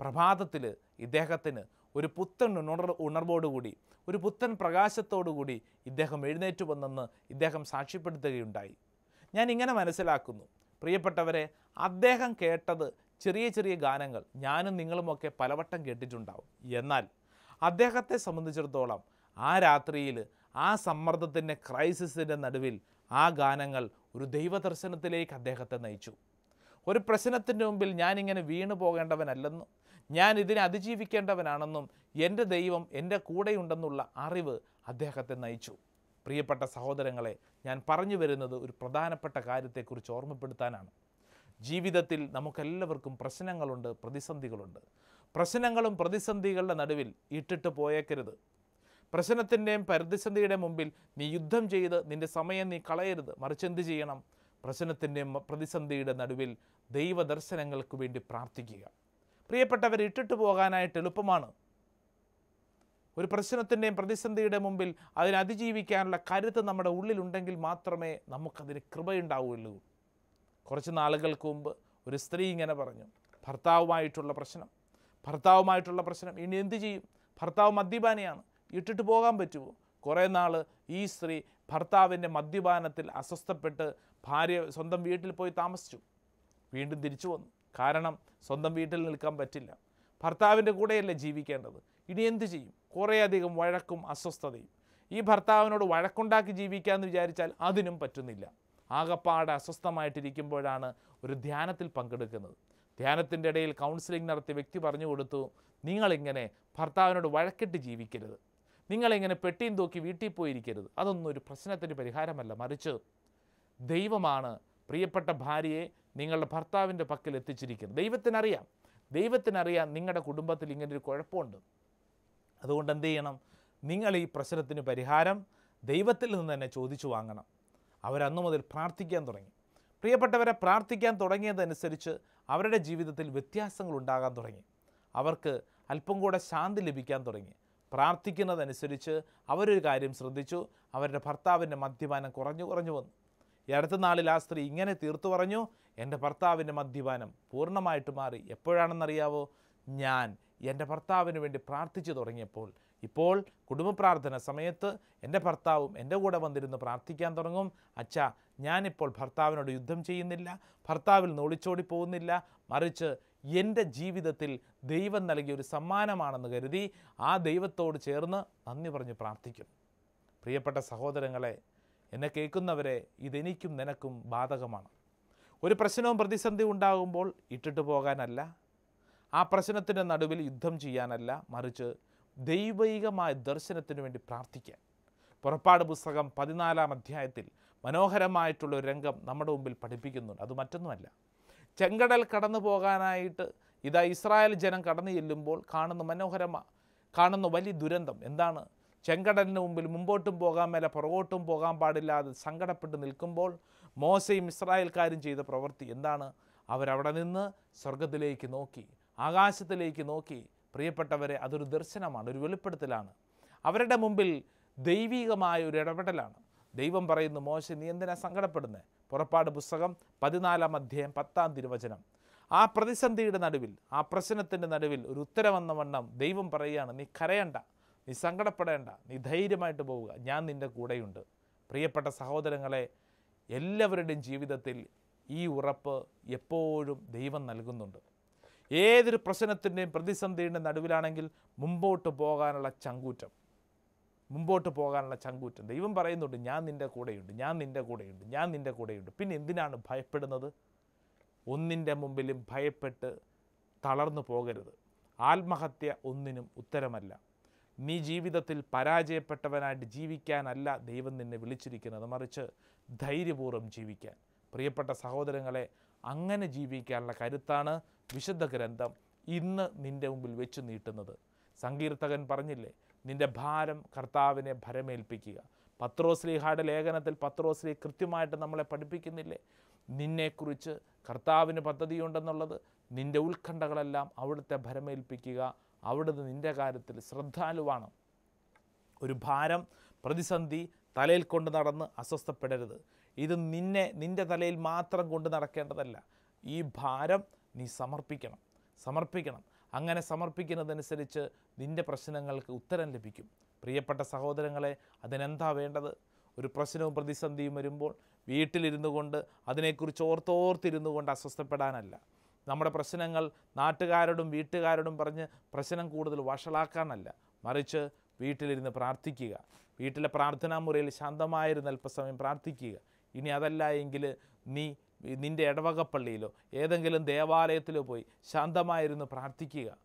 പ്രഭാതത്തിൽ ഇദ്ദേഹത്തിന് ഒരു പുത്തൻ ഉണർ ഉണർവോടുകൂടി ഒരു പുത്തൻ പ്രകാശത്തോടുകൂടി ഇദ്ദേഹം എഴുന്നേറ്റ് വന്നെന്ന് ഇദ്ദേഹം സാക്ഷ്യപ്പെടുത്തുകയുണ്ടായി. ഞാൻ ഇങ്ങനെ മനസ്സിലാക്കുന്നു. പ്രിയപ്പെട്ടവരെ അദ്ദേഹം കേട്ടത് ചെറിയ ചെറിയ ഗാനങ്ങൾ ഞാനും നിങ്ങളുമൊക്കെ പലവട്ടം കേട്ടിട്ടുണ്ടാവും. എന്നാൽ അദ്ദേഹത്തെ സംബന്ധിച്ചിടത്തോളം ആ രാത്രിയിൽ ആ സമ്മർദ്ദത്തിന്റെ ക്രൈസിസിന്റെ നടുവിൽ ആ ഗാനങ്ങൾ ഒരു ദൈവദർശനത്തിലേക്ക് അദ്ദേഹത്തെ നയിച്ചു. ഒരു പ്രശ്നത്തിന്റെ മുമ്പിൽ ഞാനിങ്ങനെ വീണു പോകേണ്ടവനല്ലെന്നും ഞാൻ ഇതിനെ അതിജീവിക്കേണ്ടവനാണെന്നും എന്റെ ദൈവം എന്റെ കൂടെയുണ്ടെന്നുള്ള അറിവ് അദ്ദേഹത്തെ നയിച്ചു. പ്രിയപ്പെട്ട സഹോദരങ്ങളെ ഞാൻ പറഞ്ഞു വരുന്നത് ഒരു പ്രധാനപ്പെട്ട കാര്യത്തെക്കുറിച്ച് ഓർമ്മപ്പെടുത്താനാണ്. ജീവിതത്തിൽ നമുക്കെല്ലാവർക്കും പ്രശ്നങ്ങളുണ്ട് പ്രതിസന്ധികളുണ്ട്. പ്രശ്നങ്ങളും പ്രതിസന്ധികളുടെ നടുവിൽ ഇട്ടിട്ട് പോയേക്കരുത്. പ്രശ്നത്തിന്റെയും പ്രതിസന്ധിയുടെയും മുമ്പിൽ നീ യുദ്ധം ചെയ്ത് നിന്റെ സമയം നീ കളയരുത്. മറിച്ച് എന്ത് ചെയ്യണം? പ്രശ്നത്തിന്റെയും പ്രതിസന്ധിയുടെ നടുവിൽ ദൈവദർശനങ്ങൾക്ക് വേണ്ടി പ്രാർത്ഥിക്കുക. പ്രിയപ്പെട്ടവർ ഇട്ടിട്ട് പോകാനായിട്ട് എളുപ്പമാണ്. ഒരു പ്രശ്നത്തിന്റെയും പ്രതിസന്ധിയുടെ മുമ്പിൽ അതിനെ അതിജീവിക്കാനുള്ള കരുത്ത് നമ്മുടെ ഉള്ളിലുണ്ടെങ്കിൽ മാത്രമേ നമുക്കതിന് കൃപയുണ്ടാവുകയുള്ളൂ. കുറച്ച് നാളുകൾക്ക് മുമ്പ് ഒരു സ്ത്രീ ഇങ്ങനെ പറഞ്ഞു ഭർത്താവുമായിട്ടുള്ള പ്രശ്നം ഭർത്താവുമായിട്ടുള്ള പ്രശ്നം ഇനി എന്ത് ചെയ്യും? ഭർത്താവ് മദ്യപാനിയാണ് ഇട്ടിട്ട് പോകാൻ പറ്റുമോ? കുറേ നാൾ ഈ സ്ത്രീ ഭർത്താവിന്റെ മദ്യപാനത്തിൽ അസ്വസ്ഥപ്പെട്ട് ഭാര്യ സ്വന്തം വീട്ടിൽ പോയി താമസിച്ചു. വീണ്ടും തിരിച്ചു വന്നു. കാരണം സ്വന്തം വീട്ടിൽ നിൽക്കാൻ പറ്റില്ല. ഭർത്താവിന്റെ കൂടെയല്ലേ ജീവിക്കേണ്ടത്? ഇനി എന്ത് ചെയ്യും? കുറേയധികം വഴക്കും അസ്വസ്ഥതയും. ഈ ഭർത്താവിനോട് വഴക്കുണ്ടാക്കി ജീവിക്കാമെന്ന് വിചാരിച്ചാൽ അതിനും പറ്റുന്നില്ല. ആകപ്പാടെ അസ്വസ്ഥമായിട്ടിരിക്കുമ്പോഴാണ് ഒരു ധ്യാനത്തിൽ പങ്കെടുക്കുന്നത്. ധ്യാനത്തിന്റെ ഇടയിൽ കൗൺസിലിംഗ് നടത്തിയ വ്യക്തി പറഞ്ഞു കൊടുത്തു നിങ്ങളിങ്ങനെ ഭർത്താവിനോട് വഴക്കിട്ട് ജീവിക്കരുത്. നിങ്ങളിങ്ങനെ പെട്ടിയും തൂക്കി വീട്ടിൽ പോയിരിക്കരുത്. അതൊന്നും ഒരു പ്രശ്നത്തിന് പരിഹാരമല്ല. മറിച്ച് ദൈവമാണ് പ്രിയപ്പെട്ട ഭാര്യയെ നിങ്ങളുടെ ഭർത്താവിന്റെ പക്കൽ എത്തിച്ചിരിക്കുന്നത്. ദൈവത്തിനറിയാം. ദൈവത്തിനറിയാം നിങ്ങളുടെ കുടുംബത്തിൽ ഇങ്ങനൊരു കുഴപ്പമുണ്ട്. അതുകൊണ്ട് എന്ത് ചെയ്യണം? നിങ്ങൾ ഈ പ്രശ്നത്തിന് പരിഹാരം ദൈവത്തിൽ നിന്ന് തന്നെ ചോദിച്ചു വാങ്ങണം. അവരന്നു മുതൽ പ്രാർത്ഥിക്കാൻ തുടങ്ങി. പ്രിയപ്പെട്ടവരെ പ്രാർത്ഥിക്കാൻ തുടങ്ങിയതനുസരിച്ച് അവരുടെ ജീവിതത്തിൽ വ്യത്യാസങ്ങൾ ഉണ്ടാകാൻ തുടങ്ങി. അവർക്ക് അല്പം കൂടെ ശാന്തി ലഭിക്കാൻ തുടങ്ങി. പ്രാർത്ഥിക്കുന്നതനുസരിച്ച് അവരൊരു കാര്യം ശ്രദ്ധിച്ചു. അവരുടെ ഭർത്താവിന്റെ മദ്യപാനം കുറഞ്ഞു കുറഞ്ഞു വന്നു. ഈ അടുത്ത നാളിൽ ആ സ്ത്രീ ഇങ്ങനെ തീർത്തു പറഞ്ഞു എന്റെ ഭർത്താവിന്റെ മദ്യപാനം പൂർണമായിട്ട് മാറി. എപ്പോഴാണെന്നറിയാവോ? ഞാൻ എന്റെ ഭർത്താവിന് വേണ്ടി പ്രാർത്ഥിച്ചു തുടങ്ങിയപ്പോൾ ഇപ്പോൾ കുടുംബ പ്രാർത്ഥന സമയത്ത് എന്റെ ഭർത്താവും എന്റെ കൂടെ വന്നിരുന്ന് പ്രാർത്ഥിക്കാൻ തുടങ്ങും. അച്ഛ ഞാനിപ്പോൾ ഭർത്താവിനോട് യുദ്ധം ചെയ്യുന്നില്ല ഭർത്താവിൽ നോളിച്ചോടി പോകുന്നില്ല. മറിച്ച് എന്റെ ജീവിതത്തിൽ ദൈവം നൽകിയ ഒരു സമ്മാനമാണെന്ന് കരുതി ആ ദൈവത്തോട് ചേർന്ന് നന്ദി പറഞ്ഞ് പ്രാർത്ഥിക്കും. പ്രിയപ്പെട്ട സഹോദരങ്ങളെ എന്നെ കേൾക്കുന്നവരെ ഇതെനിക്കും നിനക്കും ബാധകമാണ്. ഒരു പ്രശ്നവും പ്രതിസന്ധി ഉണ്ടാകുമ്പോൾ ഇട്ടിട്ട് പോകാനല്ല. ആ പ്രശ്നത്തിന്റെ നടുവിൽ യുദ്ധം ചെയ്യാനല്ല. മറിച്ച് ദൈവികമായ ദർശനത്തിനു വേണ്ടി പ്രാർത്ഥിക്കാൻ. പുറപ്പാട് പുസ്തകം പതിനാലാം അധ്യായത്തിൽ മനോഹരമായിട്ടുള്ള ഒരു രംഗം നമ്മുടെ മുമ്പിൽ പഠിപ്പിക്കുന്നുണ്ട്. അത് മറ്റൊന്നുമല്ല. ചെങ്കടൽ കടന്നു പോകാനായിട്ട് ഇതാ ഇസ്രായേൽ ജനം കടന്നു ചെല്ലുമ്പോൾ കാണുന്ന മനോഹരമ കാണുന്ന വലിയ ദുരന്തം എന്താണ്? ചെങ്കടലിന് മുമ്പിൽ മുമ്പോട്ടും പോകാൻ മേലെ പുറകോട്ടും പോകാൻ പാടില്ലാതെ സങ്കടപ്പെട്ട് നിൽക്കുമ്പോൾ മോശയും ഇസ്രായേൽക്കാരും ചെയ്ത പ്രവൃത്തി എന്താണ്? അവരവിടെ നിന്ന് സ്വർഗത്തിലേക്ക് നോക്കി ആകാശത്തിലേക്ക് നോക്കി പ്രിയപ്പെട്ടവരെ അതൊരു ദർശനമാണ് ഒരു വെളിപ്പെടുത്തലാണ്. അവരുടെ മുമ്പിൽ ദൈവികമായ ഒരു ഇടപെടലാണ്. ദൈവം പറയുന്നു മോശ നീ എന്തിനാ സങ്കടപ്പെടുന്നത് പുറപ്പാട് പുസ്തകം പതിനാലാം അധ്യായം പത്താം തിരുവചനം. ആ പ്രതിസന്ധിയുടെ നടുവിൽ ആ പ്രശ്നത്തിന്റെ നടുവിൽ ഒരു ഉത്തരവെന്ന വണ്ണം ദൈവം പറയുകയാണ് നീ കരയണ്ട നീ സങ്കടപ്പെടേണ്ട നീ ധൈര്യമായിട്ട് പോവുക ഞാൻ നിന്റെ കൂടെയുണ്ട്. പ്രിയപ്പെട്ട സഹോദരങ്ങളെ എല്ലാവരുടെയും ജീവിതത്തിൽ ഈ ഉറപ്പ് എപ്പോഴും ദൈവം നൽകുന്നുണ്ട്. ഏതൊരു പ്രശ്നത്തിന്റെയും പ്രതിസന്ധിയുടെ നടുവിലാണെങ്കിൽ മുമ്പോട്ട് പോകാനുള്ള ചങ്കൂറ്റം. മുമ്പോട്ട് പോകാനുള്ള ചങ്കൂറ്റം. ദൈവം പറയുന്നുണ്ട് ഞാൻ നിന്റെ കൂടെയുണ്ട് ഞാൻ നിന്റെ കൂടെയുണ്ട് ഞാൻ നിന്റെ കൂടെയുണ്ട്. പിന്നെ എന്തിനാണ് ഭയപ്പെടുന്നത്? ഒന്നിന്റെ മുമ്പിലും ഭയപ്പെട്ട് തളർന്നു പോകരുത്. ആത്മഹത്യ ഒന്നിനും ഉത്തരമല്ല. നീ ജീവിതത്തിൽ പരാജയപ്പെട്ടവനായിട്ട് ജീവിക്കാനല്ല ദൈവം നിന്നെ വിളിച്ചിരിക്കുന്നത്. മറിച്ച് ധൈര്യപൂർവം ജീവിക്കാൻ. പ്രിയപ്പെട്ട സഹോദരങ്ങളെ അങ്ങനെ ജീവിക്കാനുള്ള കരുത്താണ് വിശുദ്ധ ഗ്രന്ഥം ഇന്ന് നിന്റെ മുമ്പിൽ വെച്ച് നീട്ടുന്നത്. സങ്കീർത്തകൻ പറഞ്ഞില്ലേ നിന്റെ ഭാരം കർത്താവിനെ ഭരമേൽപ്പിക്കുക. പത്രോശ്രീഹായുടെ ലേഖനത്തിൽ പത്രോശ്രീ കൃത്യമായിട്ട് നമ്മളെ പഠിപ്പിക്കുന്നില്ലേ നിന്നെക്കുറിച്ച് കർത്താവിന് പദ്ധതിയുണ്ടെന്നുള്ളത് നിന്റെ ഉത്കണ്ഠകളെല്ലാം അവിടുത്തെ ഭരമേൽപ്പിക്കുക. അവിടുന്ന് നിന്റെ കാര്യത്തിൽ ശ്രദ്ധാലുവാണ് ഒരു ഭാരം പ്രതിസന്ധി തലയിൽ കൊണ്ട് നടന്ന് അസ്വസ്ഥപ്പെടരുത്. ഇത് നിന്നെ നിന്റെ തലയിൽ മാത്രം കൊണ്ട് നടക്കേണ്ടതല്ല. ഈ ഭാരം നീ സമർപ്പിക്കണം. സമർപ്പിക്കണം. അങ്ങനെ സമർപ്പിക്കുന്നതനുസരിച്ച് നിന്റെ പ്രശ്നങ്ങൾക്ക് ഉത്തരം ലഭിക്കും. പ്രിയപ്പെട്ട സഹോദരങ്ങളെ അതിനെന്താ വേണ്ടത്? ഒരു പ്രശ്നവും പ്രതിസന്ധിയും വരുമ്പോൾ വീട്ടിലിരുന്നു കൊണ്ട് അതിനെക്കുറിച്ച് ഓർത്തോർത്തിരുന്നു കൊണ്ട് അസ്വസ്ഥപ്പെടാനല്ല. നമ്മുടെ പ്രശ്നങ്ങൾ നാട്ടുകാരോടും വീട്ടുകാരോടും പറഞ്ഞ് പ്രശ്നം കൂടുതൽ വഷളാക്കാനല്ല. മറിച്ച് വീട്ടിലിരുന്ന് പ്രാർത്ഥിക്കുക. വീട്ടിലെ പ്രാർത്ഥനാ മുറിയിൽ ശാന്തമായിരുന്ന അല്പസമയം പ്രാർത്ഥിക്കുക. ഇനി അതല്ല എങ്കിൽ നീ നിന്റെ ഇടവകപ്പള്ളിയിലോ ഏതെങ്കിലും ദേവാലയത്തിലോ പോയി ശാന്തമായിരുന്നു പ്രാർത്ഥിക്കുക.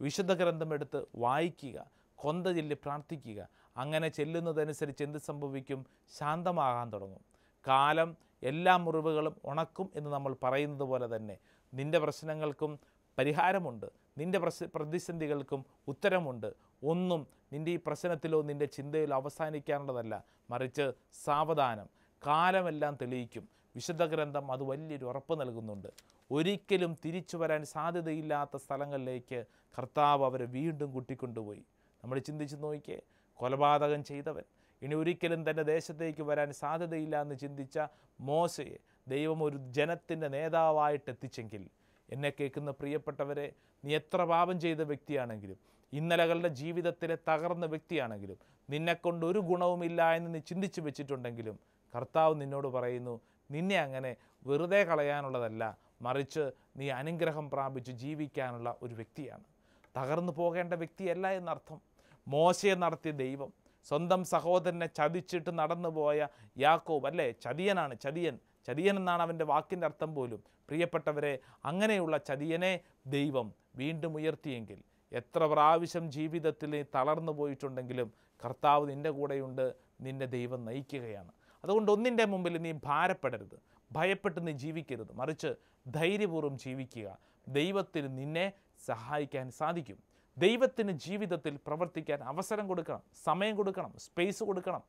വിശുദ്ധ ഗ്രന്ഥം എടുത്ത് വായിക്കുക. കൊന്ത ചൊല്ലി പ്രാർത്ഥിക്കുക. അങ്ങനെ ചെല്ലുന്നതനുസരിച്ച് എന്ത് സംഭവിക്കും? ശാന്തമാകാൻ തുടങ്ങും. കാലം എല്ലാ മുറിവുകളും ഉണക്കും എന്ന് നമ്മൾ പറയുന്നത് പോലെ തന്നെ നിന്റെ പ്രശ്നങ്ങൾക്കും പരിഹാരമുണ്ട്. നിന്റെ പ്രശ് പ്രതിസന്ധികൾക്കും ഉത്തരമുണ്ട്. ഒന്നും നിന്റെ ഈ പ്രശ്നത്തിലോ നിന്റെ ചിന്തയിലോ അവസാനിക്കാനുള്ളതല്ല. മറിച്ച് സാവധാനം. കാലമെല്ലാം തെളിയിക്കും. വിശുദ്ധ ഗ്രന്ഥം അത് വലിയൊരു ഉറപ്പ് നൽകുന്നുണ്ട്. ഒരിക്കലും തിരിച്ചു വരാൻ സാധ്യതയില്ലാത്ത സ്ഥലങ്ങളിലേക്ക് കർത്താവ് അവരെ വീണ്ടും കൂട്ടിക്കൊണ്ടുപോയി. നമ്മൾ ചിന്തിച്ച് നോക്കിയേ കൊലപാതകം ചെയ്തവൻ. ഇനി ഒരിക്കലും തന്റെ ദേശത്തേക്ക് വരാൻ സാധ്യതയില്ല എന്ന് ചിന്തിച്ച മോശയെ ദൈവം ഒരു ജനത്തിന്റെ നേതാവായിട്ട് എത്തിച്ചെങ്കിൽ എന്നെ കേൾക്കുന്ന പ്രിയപ്പെട്ടവരെ നീ എത്ര പാപം ചെയ്ത വ്യക്തിയാണെങ്കിലും ഇന്നലകളുടെ ജീവിതത്തിലെ തകർന്ന വ്യക്തിയാണെങ്കിലും നിന്നെക്കൊണ്ട് ഒരു ഗുണവുമില്ല എന്ന് നീ ചിന്തിച്ചു വെച്ചിട്ടുണ്ടെങ്കിലും കർത്താവ് നിന്നോട് പറയുന്നു നിന്നെ അങ്ങനെ വെറുതെ കളയാനുള്ളതല്ല മറിച്ച് നീ അനുഗ്രഹം പ്രാപിച്ച് ജീവിക്കാനുള്ള ഒരു വ്യക്തിയാണ്. തകർന്നു പോകേണ്ട വ്യക്തിയല്ല എന്നർത്ഥം. മോശയെ നടത്തിയ ദൈവം സ്വന്തം സഹോദരനെ ചതിച്ചിട്ട് നടന്നുപോയ യാക്കോബ് അല്ലേ? ചതിയനാണ് ചതിയൻ. ചതിയൻ എന്നാണ് അവന്റെ വാക്കിന്റെ അർത്ഥം പോലും. പ്രിയപ്പെട്ടവരെ അങ്ങനെയുള്ള ചതിയനെ ദൈവം വീണ്ടും ഉയർത്തിയെങ്കിൽ എത്ര പ്രാവശ്യം ജീവിതത്തിൽ തളർന്നു പോയിട്ടുണ്ടെങ്കിലും കർത്താവ് നിന്റെ കൂടെയുണ്ട് നിന്നെ ദൈവം നയിക്കുകയാണ്. അതുകൊണ്ട് ഒന്നിന്റെ മുമ്പിൽ നീ ഭാരപ്പെടരുത് ഭയപ്പെട്ട് നീ ജീവിക്കരുത്. മറിച്ച് ധൈര്യപൂർവം ജീവിക്കുക. ദൈവത്തിന് നിന്നെ സഹായിക്കാൻ സാധിക്കും. ദൈവത്തിന് ജീവിതത്തിൽ പ്രവർത്തിക്കാൻ അവസരം കൊടുക്കണം സമയം കൊടുക്കണം സ്പേസ് കൊടുക്കണം.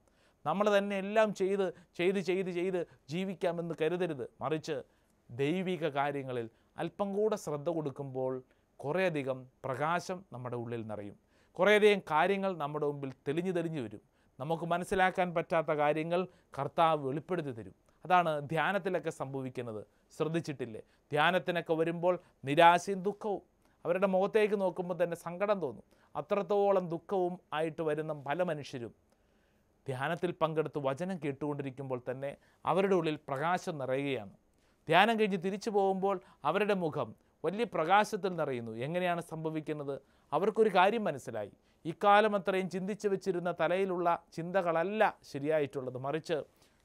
നമ്മൾ തന്നെ എല്ലാം ചെയ്ത് ചെയ്ത് ചെയ്ത് ചെയ്ത് ജീവിക്കാമെന്ന് കരുതരുത്. മറിച്ച് ദൈവിക കാര്യങ്ങളിൽ അല്പം കൂടെ ശ്രദ്ധ കൊടുക്കുമ്പോൾ കുറേയധികം പ്രകാശം നമ്മുടെ ഉള്ളിൽ നിറയും. കുറേയധികം കാര്യങ്ങൾ നമ്മുടെ മുമ്പിൽ തെളിഞ്ഞു തെളിഞ്ഞു വരും. നമുക്ക് മനസ്സിലാക്കാൻ പറ്റാത്ത കാര്യങ്ങൾ കർത്താവ് വെളിപ്പെടുത്തി തരും. അതാണ് ധ്യാനത്തിലൊക്കെ സംഭവിക്കുന്നത്. ശ്രദ്ധിച്ചിട്ടില്ലേ? ധ്യാനത്തിനൊക്കെ വരുമ്പോൾ നിരാശയും ദുഃഖവും. അവരുടെ മുഖത്തേക്ക് നോക്കുമ്പോൾ തന്നെ സങ്കടം തോന്നും. അത്രത്തോളം ദുഃഖവും ആയിട്ട് വരുന്ന പല മനുഷ്യരും ധ്യാനത്തിൽ പങ്കെടുത്ത് വചനം കേട്ടുകൊണ്ടിരിക്കുമ്പോൾ തന്നെ അവരുടെ ഉള്ളിൽ പ്രകാശം നിറയുകയാണ്. ധ്യാനം കഴിഞ്ഞ് തിരിച്ചു പോകുമ്പോൾ അവരുടെ മുഖം വലിയ പ്രകാശത്തിൽ നിറയുന്നു. എങ്ങനെയാണ് സംഭവിക്കുന്നത്? അവർക്കൊരു കാര്യം മനസ്സിലായി. ഇക്കാലം അത്രയും ചിന്തിച്ചു വെച്ചിരുന്ന തലയിലുള്ള ചിന്തകളല്ല ശരിയായിട്ടുള്ളത്. മറിച്ച്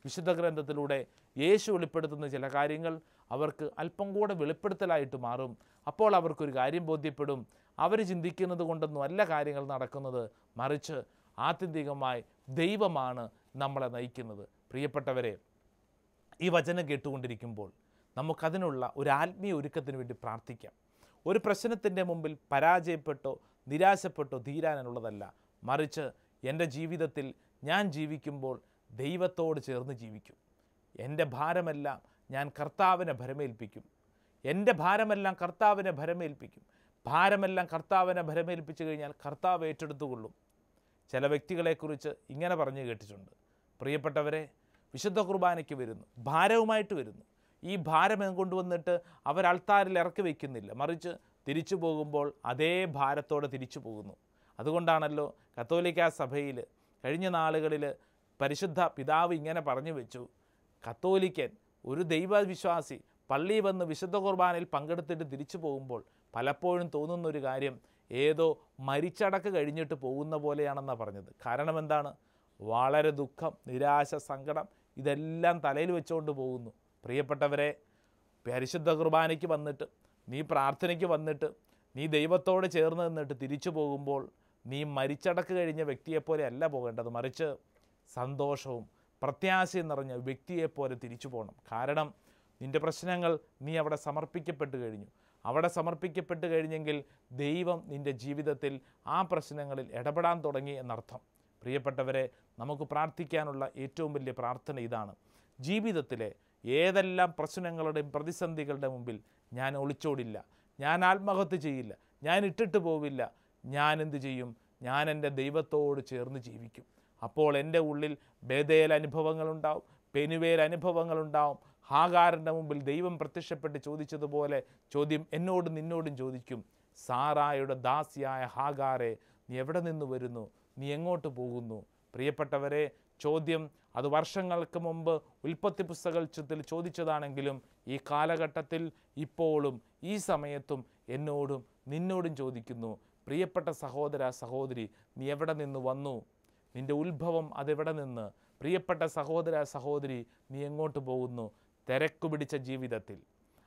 വിശുദ്ധ ഗ്രന്ഥത്തിലൂടെ യേശു വെളിപ്പെടുത്തുന്ന ചില കാര്യങ്ങൾ അവർക്ക് അല്പം കൂടെ വെളിപ്പെടുത്തലായിട്ട് മാറും. അപ്പോൾ അവർക്കൊരു കാര്യം ബോധ്യപ്പെടും. അവർ ചിന്തിക്കുന്നത് കൊണ്ടൊന്നും അല്ല കാര്യങ്ങൾ നടക്കുന്നത്. മറിച്ച് ആത്യന്തികമായി ദൈവമാണ് നമ്മളെ നയിക്കുന്നത്. പ്രിയപ്പെട്ടവരെ ഈ വചനം കേട്ടുകൊണ്ടിരിക്കുമ്പോൾ നമുക്കതിനുള്ള ഒരു ആത്മീയ ഒരുക്കത്തിന് വേണ്ടി പ്രാർത്ഥിക്കാം. ഒരു പ്രശ്നത്തിന്റെ മുമ്പിൽ പരാജയപ്പെട്ടോ നിരാശപ്പെട്ടോ തീരാനുള്ളതല്ല. മറിച്ച് എന്റെ ജീവിതത്തിൽ ഞാൻ ജീവിക്കുമ്പോൾ ദൈവത്തോട് ചേർന്ന് ജീവിക്കും. എന്റെ ഭാരമെല്ലാം ഞാൻ കർത്താവിനെ ഭരമേൽപ്പിക്കും. എന്റെ ഭാരമെല്ലാം കർത്താവിനെ ഭരമേൽപ്പിക്കും. ഭാരമെല്ലാം കർത്താവിനെ ഭരമേൽപ്പിച്ചു കഴിഞ്ഞാൽ കർത്താവ് ഏറ്റെടുത്തുകൊള്ളും. ചില വ്യക്തികളെക്കുറിച്ച് ഇങ്ങനെ പറഞ്ഞു കേട്ടിട്ടുണ്ട്. പ്രിയപ്പെട്ടവരെ വിശുദ്ധ കുർബാനയ്ക്ക് വരുന്നു. ഭാരവുമായിട്ട് വരുന്നു. ഈ ഭാരം കൊണ്ടുവന്നിട്ട് അവർ അൾത്താരിൽ ഇറക്കി വയ്ക്കുന്നില്ല മറിച്ച് തിരിച്ചു പോകുമ്പോൾ അതേ ഭാരത്തോടെ തിരിച്ചു പോകുന്നു. അതുകൊണ്ടാണല്ലോ കത്തോലിക്ക സഭയിൽ കഴിഞ്ഞ നാളുകളിൽ പരിശുദ്ധ പിതാവ് ഇങ്ങനെ പറഞ്ഞു വെച്ചു. കത്തോലിക്കൻ ഒരു ദൈവവിശ്വാസി പള്ളി വന്ന് വിശുദ്ധ കുർബാനയിൽ പങ്കെടുത്തിട്ട് തിരിച്ചു പോകുമ്പോൾ പലപ്പോഴും തോന്നുന്ന ഒരു കാര്യം ഏതോ മരിച്ചടക്ക് കഴിഞ്ഞിട്ട് പോകുന്ന പോലെയാണെന്നാണ് പറഞ്ഞത്. കാരണം എന്താണ്? വളരെ ദുഃഖം നിരാശ സങ്കടം ഇതെല്ലാം തലയിൽ വെച്ചുകൊണ്ട് പോകുന്നു. പ്രിയപ്പെട്ടവരെ പരിശുദ്ധ കുർബാനയ്ക്ക് വന്നിട്ട് നീ പ്രാർത്ഥനയ്ക്ക് വന്നിട്ട് നീ ദൈവത്തോട് ചേർന്ന് നിന്നിട്ട് തിരിച്ചു പോകുമ്പോൾ നീ മരിച്ചടക്ക് കഴിഞ്ഞ വ്യക്തിയെപ്പോലെ അല്ല പോകേണ്ടത്. മറിച്ച് സന്തോഷവും പ്രത്യാശയും നിറഞ്ഞ വ്യക്തിയെപ്പോലെ തിരിച്ചു പോകണം. കാരണം നിന്റെ പ്രശ്നങ്ങൾ നീ അവിടെ സമർപ്പിക്കപ്പെട്ട് കഴിഞ്ഞു. അവിടെ സമർപ്പിക്കപ്പെട്ട് കഴിഞ്ഞെങ്കിൽ ദൈവം നിന്റെ ജീവിതത്തിൽ ആ പ്രശ്നങ്ങളിൽ ഇടപെടാൻ തുടങ്ങി എന്നർത്ഥം. പ്രിയപ്പെട്ടവരെ നമുക്ക് പ്രാർത്ഥിക്കാനുള്ള ഏറ്റവും വലിയ പ്രാർത്ഥന ഇതാണ്. ജീവിതത്തിലെ ഏതെല്ലാം പ്രശ്നങ്ങളുടെയും പ്രതിസന്ധികളുടെ മുമ്പിൽ ഞാൻ ഒളിച്ചോടില്ല. ഞാൻ ആത്മഹത്യ ചെയ്യില്ല. ഞാൻ ഇട്ടിട്ട് പോവില്ല. ഞാൻ എന്ത് ചെയ്യും? ഞാൻ എന്റെ ദൈവത്തോട് ചേർന്ന് ജീവിക്കും. അപ്പോൾ എന്റെ ഉള്ളിൽ ബേദയൽ അനുഭവങ്ങളുണ്ടാവും. പെനുവേൽ അനുഭവങ്ങളുണ്ടാവും. ഹാകാരന്റെ മുമ്പിൽ ദൈവം പ്രത്യക്ഷപ്പെട്ട് ചോദിച്ചതുപോലെ ചോദ്യം എന്നോടും നിന്നോടും ചോദിക്കും. സാറായുടെ ദാസിയായ ഹാഗാറെ നീ എവിടെ നിന്ന് വരുന്നു? നീ എങ്ങോട്ട് പോകുന്നു? പ്രിയപ്പെട്ടവരെ ചോദ്യം അത് വർഷങ്ങൾക്ക് മുമ്പ് ഉൽപ്പത്തി പുസ്തകത്തിൽ ചോദിച്ചതാണെങ്കിലും ഈ കാലഘട്ടത്തിൽ ഇപ്പോഴും ഈ സമയത്തും എന്നോടും നിന്നോടും ചോദിക്കുന്നു പ്രിയപ്പെട്ട സഹോദര സഹോദരി നീ എവിടെ നിന്ന് വന്നു? നിന്റെ ഉത്ഭവം അതെവിടെ നിന്ന്? പ്രിയപ്പെട്ട സഹോദര സഹോദരി നീ എങ്ങോട്ട് പോകുന്നു? തിരക്കു പിടിച്ച ജീവിതത്തിൽ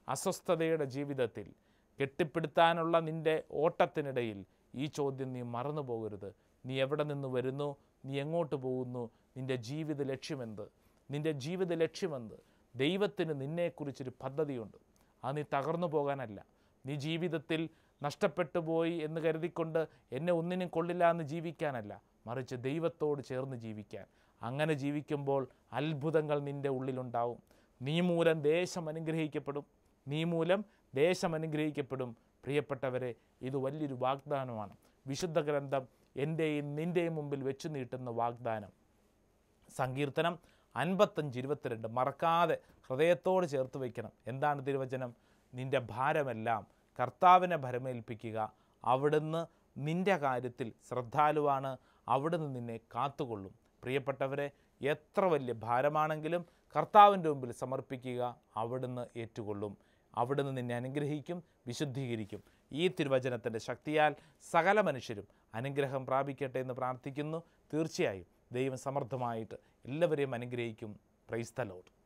അസ്വസ്ഥതയുടെ ജീവിതത്തിൽ കെട്ടിപ്പിടുത്താനുള്ള നിന്റെ ഓട്ടത്തിനിടയിൽ ഈ ചോദ്യം നീ മറന്നു പോകരുത് നീ എവിടെ നിന്ന് വരുന്നു? നീ എങ്ങോട്ട് പോകുന്നു? നിന്റെ ജീവിത ലക്ഷ്യമെന്ത്? നിന്റെ ജീവിത ലക്ഷ്യമെന്ത്? ദൈവത്തിന് നിന്നെക്കുറിച്ചൊരു പദ്ധതിയുണ്ട്. അത് നീ തകർന്നു പോകാനല്ല. നീ ജീവിതത്തിൽ നഷ്ടപ്പെട്ടു പോയി എന്ന് കരുതിക്കൊണ്ട് എന്നെ ഒന്നിനും കൊള്ളില്ല എന്ന് ജീവിക്കാനല്ല. മറിച്ച് ദൈവത്തോട് ചേർന്ന് ജീവിക്കാൻ. അങ്ങനെ ജീവിക്കുമ്പോൾ അത്ഭുതങ്ങൾ നിന്റെ ഉള്ളിലുണ്ടാവും. നീ മൂലം ദേശം അനുഗ്രഹിക്കപ്പെടും. നീ മൂലം ദേശം അനുഗ്രഹിക്കപ്പെടും. പ്രിയപ്പെട്ടവരെ ഇത് വലിയൊരു വാഗ്ദാനമാണ്. വിശുദ്ധ ഗ്രന്ഥം എന്റെയും നിന്റെയും മുമ്പിൽ വെച്ചു നീട്ടുന്ന വാഗ്ദാനം. സങ്കീർത്തനം അൻപത്തഞ്ച് ഇരുപത്തിരണ്ട്. മറക്കാതെ ഹൃദയത്തോട് ചേർത്ത് വയ്ക്കണം. എന്താണ് തിരുവചനം? നിന്റെ ഭാരമെല്ലാം കർത്താവിനെ ഭരമേൽപ്പിക്കുക. അവിടുന്ന് നിന്റെ കാര്യത്തിൽ ശ്രദ്ധാലുവാണ്. അവിടുന്ന് നിന്നെ കാത്തുകൊള്ളും. പ്രിയപ്പെട്ടവരെ എത്ര വലിയ ഭാരമാണെങ്കിലും കർത്താവിന്റെ മുമ്പിൽ സമർപ്പിക്കുക അവിടുന്ന് ഏറ്റുകൊള്ളും. അവിടുന്ന് നിന്നെ അനുഗ്രഹിക്കും വിശുദ്ധീകരിക്കും. ഈ തിരുവചനത്തിന്റെ ശക്തിയാൽ സകല മനുഷ്യരും അനുഗ്രഹം പ്രാപിക്കട്ടെ എന്ന് പ്രാർത്ഥിക്കുന്നു. തീർച്ചയായും ദൈവം സമർത്ഥമായിട്ട് എല്ലാവരെയും അനുഗ്രഹിക്കും. പ്രൈസ്തലോട്ട്